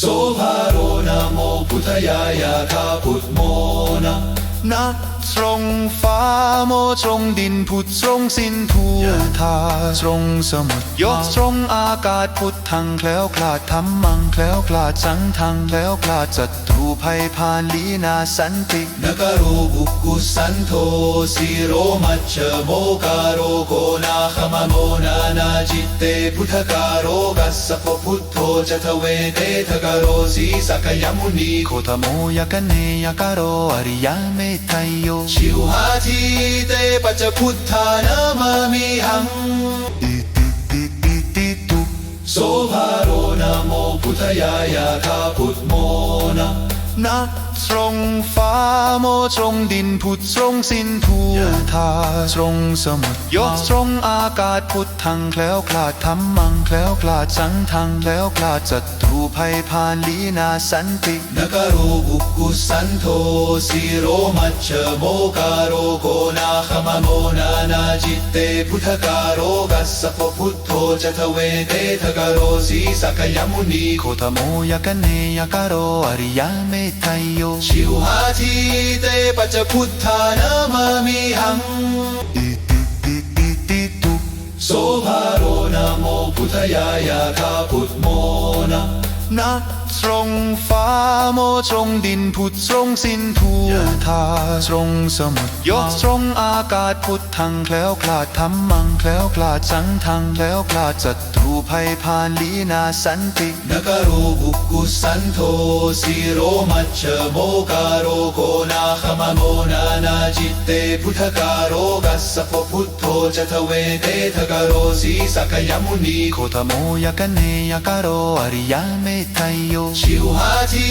सोभारो नमो भूतया का पुत्मो न นะโมพุทธายายาคาพุทโมนะณตรงฟ้าโมตรงดินพุทธตรงสิ้นทุกทาตรงสมุทรยกตรงอากาศพุทธังแคล้วคลาดธรรมังแคล้วคลาดสังทังแคล้วคลาดจัตรูภัยพานลีนาสันตินกโรบุกุสันโทสีโรมัชฌะโมกาโรโกนาคมโมนานาจิตเตพุทธกาโรกัสสะปพุทโธจะทเวเตทกโรสีสกยมุนีโคตโมยะกันเนยะกะโรอริยเมตไทยโยชิวหาทีเตปัจจพุทธา นาตรนะตรงฟ้าโมตรงดินพุทธตรงสิ้นทุกทาตรงสมุทรยกตรงอากาศพุทธังแคล้วคลาดธรรมังแคล้วคลาดสังทังแคล้วคลาดจัตรูภัยพานลีนาสันตินกโรบุกุสันโทสีโรมัชโมกาโรโกนาคมโมนานาจิตเตพุทธกาโรกัสสะปพุทโธจะทเวเตทกโรสีสกยมุนีโคตโมยกเนยกโรอริยเม तयो शिवाधि च बुद्धा न माम्यहम् तु सोभारो नामो बुधया यागा भूमो न ตปัจจพุทรงฟ้าโมตรงดินพุทธตรงสิ้นทุกทาตรงสมุทรยกตรงอากาศพุทธังแคล้วคลาดธรรมังแคล้วคลาดสังทังแคล้วคลาดจัตรูภัยพานลีนาสันตินกโรบุกุสันโทสีโรมัชโมกาโรโกนาคมโมนานาจิตเตพุทธกาโรกัสสะปพุทโธจะทเวเตทกโรสีสกยมุนีโคตโมยกเนยกโรอริยเมตไทยโยชิวหาที